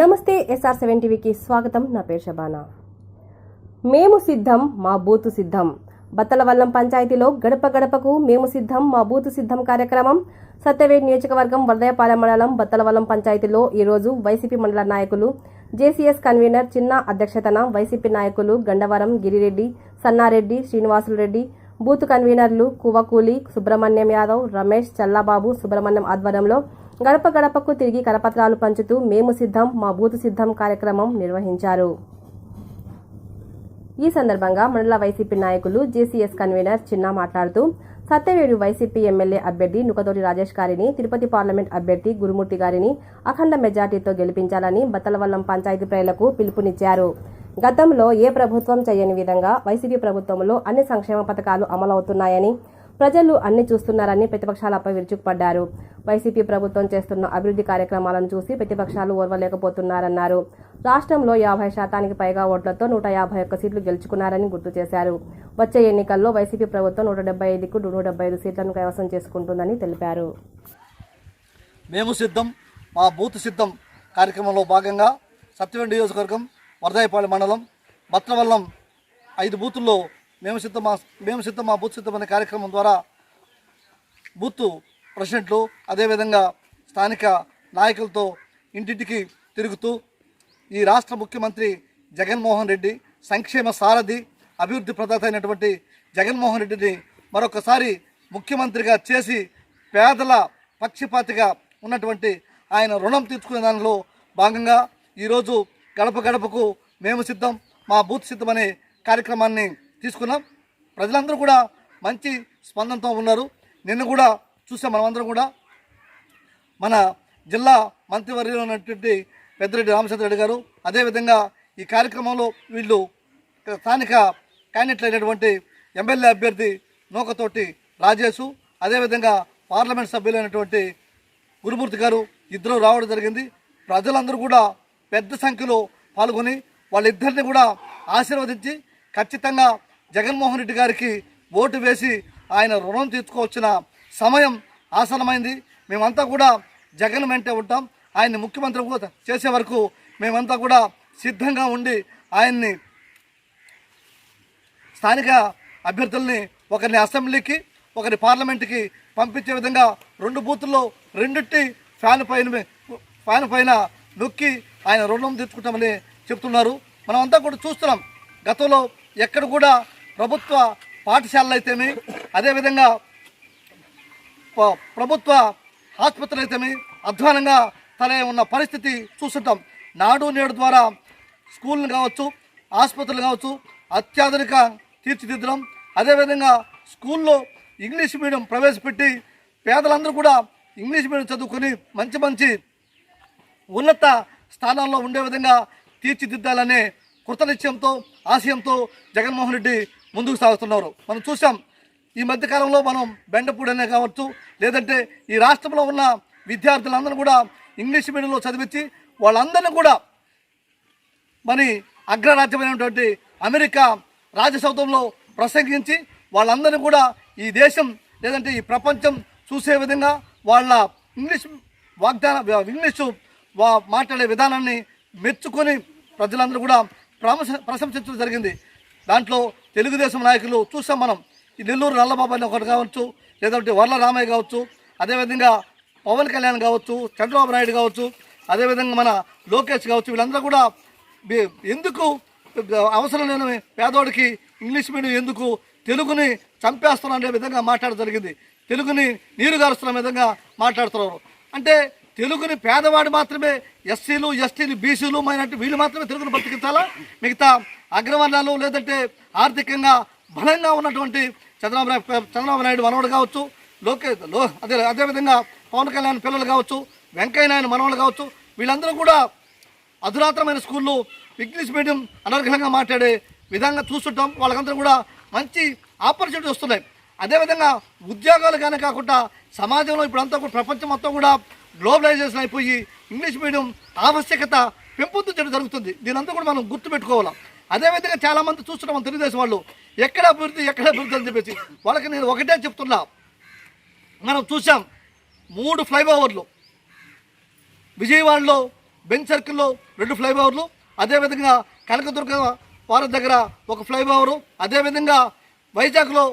నమస్తే SR seven టీవీకి స్వాగతం. నా పేరు శబానా మేము సిద్ధం మా బూతు సిద్ధం. బత్తలవల్లం పంచాయతీలో గడప గడపకు మేము సిద్ధం మా బూతు సిద్ధం కార్యక్రమం. సత్యవేడ్ నియోజకవర్గం వరదయపాలెం మండలం బత్తలవల్లం పంచాయతీలో ఈరోజు వైసీపీ మండల నాయకులు జేసీఎస్ కన్వీనర్ చిన్న అధ్యక్షతన వైసీపీ నాయకులు గండవరం గిరిరెడ్డి సన్నారెడ్డి శ్రీనివాసులు రెడ్డి బూత్ కన్వీనర్లు కువకూలి సుబ్రహ్మణ్యం యాదవ్ రమేష్ చల్లాబాబు సుబ్రహ్మణ్యం ఆధ్వర్యంలో గడప గడపకు తిరిగి కరపత్రాలు పంచుతూ మేము సిద్ధం మా బూత్ సిద్ధం కార్యక్రమం నిర్వహించారు. ఈ సందర్భంగా మండల వైసీపీ నాయకులు జేసీఎస్ కన్వీనర్ చిన్న మాట్లాడుతూ సత్యవేడు వైసీపీ ఎమ్మెల్యే అభ్యర్థి నుకతోటి రాజేష్ గారిని తిరుపతి పార్లమెంట్ అభ్యర్థి గురుమూర్తి గారిని అఖండ మెజార్టీతో గెలిపించాలని బత్తలవల్లం పంచాయతీ ప్రజలకు పిలుపునిచ్చారు. గతంలో ఏ ప్రభుత్వం చేయని విధంగా వైసీపీ ప్రభుత్వంలో అన్ని సంక్షేమ పథకాలు అమలవుతున్నాయని ప్రజలు అన్ని చూస్తున్నారని ప్రతిపక్షాలపై విరుచుకుపడ్డారు. వైసీపీ ప్రభుత్వం చేస్తున్న అభివృద్ధి కార్యక్రమాలను చూసి ప్రతిపక్షాలు ఓర్వలేకపోతున్నారన్నారు. రాష్ట్రంలో యాభై శాతానికి పైగా ఓట్లతో నూట యాభై ఒక్క సీట్లు గెలుచుకున్నారని గుర్తు చేశారు. వచ్చే ఎన్నికల్లో వైసీపీ ప్రభుత్వం నూట డెబ్బై ఐదుకు నూట డెబ్బై ఐదు సీట్లను కైవసం చేసుకుంటుందని తెలిపారు. మేము సిద్ధం మా బూత్ సిద్ధం కార్యక్రమంలో భాగంగా సత్యవేడి నియోజకవర్గం వరదాయపాలెం మండలం బత్రవల్లం ఐదు బూతుల్లో మేము సిద్ధం మా మేము సిద్ధం మా బూత్ సిద్ధం అనే కార్యక్రమం ద్వారా బూత్ ప్రెసిడెంట్లు అదేవిధంగా స్థానిక నాయకులతో ఇంటింటికి తిరుగుతూ ఈ రాష్ట్ర ముఖ్యమంత్రి జగన్మోహన్ రెడ్డి సంక్షేమ సారథి అభివృద్ధి ప్రదాత అయినటువంటి జగన్మోహన్ రెడ్డిని మరొకసారి ముఖ్యమంత్రిగా చేసి పేదల పక్షపాతిగా ఉన్నటువంటి ఆయన రుణం తీర్చుకునే దానిలో భాగంగా ఈరోజు గడప గడపకు మేము సిద్ధం మా బూత్ సిద్ధం అనే కార్యక్రమాన్ని తీసుకున్నాం. ప్రజలందరూ కూడా మంచి స్పందనతో ఉన్నారు. నిన్న కూడా చూసాం మనమందరం కూడా. మన జిల్లా మంత్రివర్యులు ఉన్నటువంటి పెద్దిరెడ్డి రామచంద్ర రెడ్డి గారు అదేవిధంగా ఈ కార్యక్రమంలో వీళ్ళు స్థానిక క్యాండిడేట్లు అయినటువంటి ఎమ్మెల్యే అభ్యర్థి నూకతోటి రాజేషు అదేవిధంగా పార్లమెంట్ సభ్యులైనటువంటి గురుమూర్తి గారు ఇద్దరు రావడం జరిగింది. ప్రజలందరూ కూడా పెద్ద సంఖ్యలో పాల్గొని వాళ్ళిద్దరిని కూడా ఆశీర్వదించి ఖచ్చితంగా జగన్మోహన్ రెడ్డి గారికి ఓటు వేసి ఆయన రుణం తీర్చుకోవచ్చిన సమయం ఆసనమైంది మేమంతా కూడా జగన్ వెంటే ఉంటాం. ఆయన్ని ముఖ్యమంత్రి కూడా చేసే వరకు మేమంతా కూడా సిద్ధంగా ఉండి ఆయన్ని స్థానిక అభ్యర్థుల్ని ఒకరిని అసెంబ్లీకి ఒకరి పార్లమెంట్కి పంపించే విధంగా రెండు బూతుల్లో రెండిటి ఫ్యాన్ పైన ఫ్యాన్ పైన నొక్కి ఆయన రుణం తీర్చుకుంటామని చెప్తున్నారు. మనం అంతా కూడా చూస్తున్నాం. గతంలో ఎక్కడ కూడా ప్రభుత్వ పాఠశాలలు అయితేమి అదేవిధంగా ప్రభుత్వ ఆసుపత్రులు అయితేమి అధ్వానంగా తనే ఉన్న పరిస్థితి చూస్తుంటాం. నాడు నేడు ద్వారా స్కూళ్ళు కావచ్చు ఆసుపత్రులు కావచ్చు అత్యాధునిక తీర్చిదిద్దడం అదేవిధంగా స్కూల్లో ఇంగ్లీష్ మీడియం ప్రవేశపెట్టి పేదలందరూ కూడా ఇంగ్లీష్ మీడియం చదువుకొని మంచి మంచి ఉన్నత స్థానాల్లో ఉండే విధంగా తీర్చిదిద్దాలనే కృతనిశ్చయంతో ఆశయంతో జగన్మోహన్ రెడ్డి ముందుకు సాగుతున్నారు. మనం చూసాం ఈ మధ్యకాలంలో మనం బెండపూడనే కావచ్చు లేదంటే ఈ రాష్ట్రంలో ఉన్న విద్యార్థులందరూ కూడా ఇంగ్లీష్ మీడియంలో చదివించి వాళ్ళందరినీ కూడా మరి అగ్రరాజ్యమైనటువంటి అమెరికా రాజసౌధంలో ప్రసంగించి వాళ్ళందరినీ కూడా ఈ దేశం లేదంటే ఈ ప్రపంచం చూసే విధంగా వాళ్ళ ఇంగ్లీష్ వాగ్దాన ఇంగ్లీషు మాట్లాడే విధానాన్ని మెచ్చుకొని ప్రజలందరూ కూడా ప్రశంస ప్రశంసించడం జరిగింది. దాంట్లో తెలుగుదేశం నాయకులు చూసాం మనం. ఈ నెల్లూరు నల్లబాబు ఒకటి కావచ్చు లేదంటే వర్ల రామయ్య కావచ్చు అదేవిధంగా పవన్ కళ్యాణ్ కావచ్చు చంద్రబాబు నాయుడు కావచ్చు అదేవిధంగా మన లోకేష్ కావచ్చు వీళ్ళందరూ కూడా ఎందుకు అవసరం లేని పేదోడికి ఇంగ్లీష్ మీడియం ఎందుకు తెలుగుని చంపేస్తున్నారు అనే విధంగా మాట్లాడడం జరిగింది. తెలుగుని నీరు గారుస్తున్న విధంగా మాట్లాడుతున్నారు. అంటే తెలుగుని పేదవాడు మాత్రమే ఎస్సీలు ఎస్టీలు బీసీలు మైనార్టీ వీళ్ళు మాత్రమే తెలుగును బ్రతికించాలా మిగతా అగ్రవర్ణాలు లేదంటే ఆర్థికంగా బలంగా ఉన్నటువంటి చంద్రబాబు చంద్రబాబు నాయుడు మనవడు కావచ్చు లోకే లో అదే అదేవిధంగా పవన్ కళ్యాణ్ పిల్లలు కావచ్చు వెంకయ్య నాయుడు మనవడు కావచ్చు వీళ్ళందరూ కూడా అధునాతనమైన స్కూళ్ళు ఇంగ్లీష్ మీడియం అనర్ఘంగా మాట్లాడే విధంగా చూస్తుంటాం. వాళ్ళకందరూ కూడా మంచి ఆపర్చునిటీ వస్తున్నాయి. అదేవిధంగా ఉద్యోగాలు కానీ కాకుండా సమాజంలో ఇప్పుడంతా కూడా ప్రపంచం మొత్తం కూడా గ్లోబలైజేషన్ అయిపోయి ఇంగ్లీష్ మీడియం ఆవశ్యకత పెంపొందించడం జరుగుతుంది. దీనంతా కూడా మనం గుర్తుపెట్టుకోవాలి? అదేవిధంగా చాలామంది చూస్తున్నాం తెలుగుదేశం వాళ్ళు ఎక్కడ అభివృద్ధి ఎక్కడ అభివృద్ధి అని చెప్పేసి వాళ్ళకి నేను ఒకటే చెప్తున్నా. మనం చూసాం మూడు ఫ్లైఓవర్లు. విజయవాడలో బెంచ్ సర్కిల్లో రెండు ఫ్లైఓవర్లు అదేవిధంగా కనకదుర్గ వారి దగ్గర ఒక ఫ్లైఓవరు అదేవిధంగా వైజాగ్లో